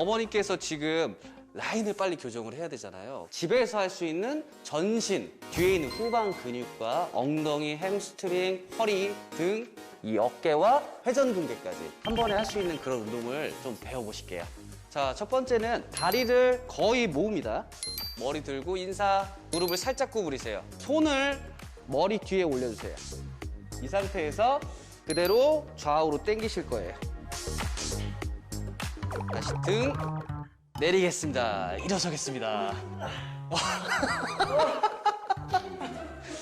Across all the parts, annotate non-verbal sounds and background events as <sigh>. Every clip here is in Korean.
어머니께서 지금 라인을 빨리 교정을 해야 되잖아요. 집에서 할 수 있는 전신, 뒤에 있는 후방 근육과 엉덩이, 햄스트링, 허리 등 이 어깨와 회전근개까지 한 번에 할 수 있는 그런 운동을 좀 배워보실게요. 자, 첫 번째는 다리를 거의 모읍니다. 머리 들고 인사, 무릎을 살짝 구부리세요. 손을 머리 뒤에 올려주세요. 이 상태에서 그대로 좌우로 당기실 거예요. 다시 등 내리겠습니다. 일어서겠습니다.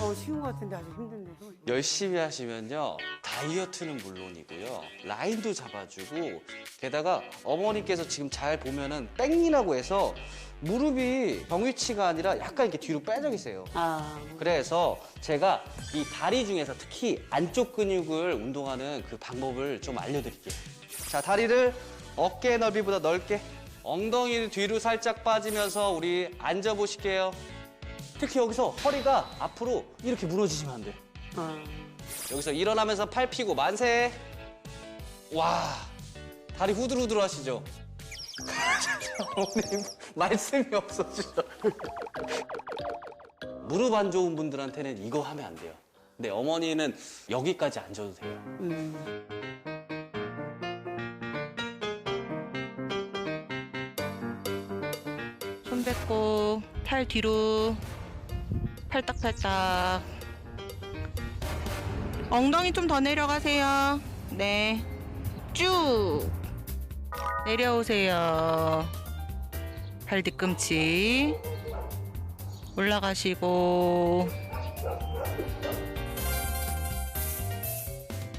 어, 쉬운 것 같은데 아주 힘든데. 열심히 하시면요. 다이어트는 물론이고요. 라인도 잡아주고 게다가 어머니께서 지금 잘 보면은 땡이라고 해서 무릎이 정위치가 아니라 약간 이렇게 뒤로 빼져 계세요. 아, 그래서 제가 이 다리 중에서 특히 안쪽 근육을 운동하는 그 방법을 좀 알려드릴게요. 자, 다리를 어깨 넓이보다 넓게 엉덩이를 뒤로 살짝 빠지면서 우리 앉아보실게요. 특히 여기서 허리가 앞으로 이렇게 무너지시면 안 돼요. 아, 여기서 일어나면서 팔 펴고 만세. 와, 다리 후들후들 하시죠? <laughs> 어머님, 말씀이 없어지죠. <laughs> 무릎 안 좋은 분들한테는 이거 하면 안 돼요. 근데 어머니는 여기까지 앉아도 돼요. 음. 손 뱉고 팔 뒤로 팔딱팔딱. 엉덩이 좀 더 내려가세요. 네. 쭉! 내려오세요. 발 뒤꿈치. 올라가시고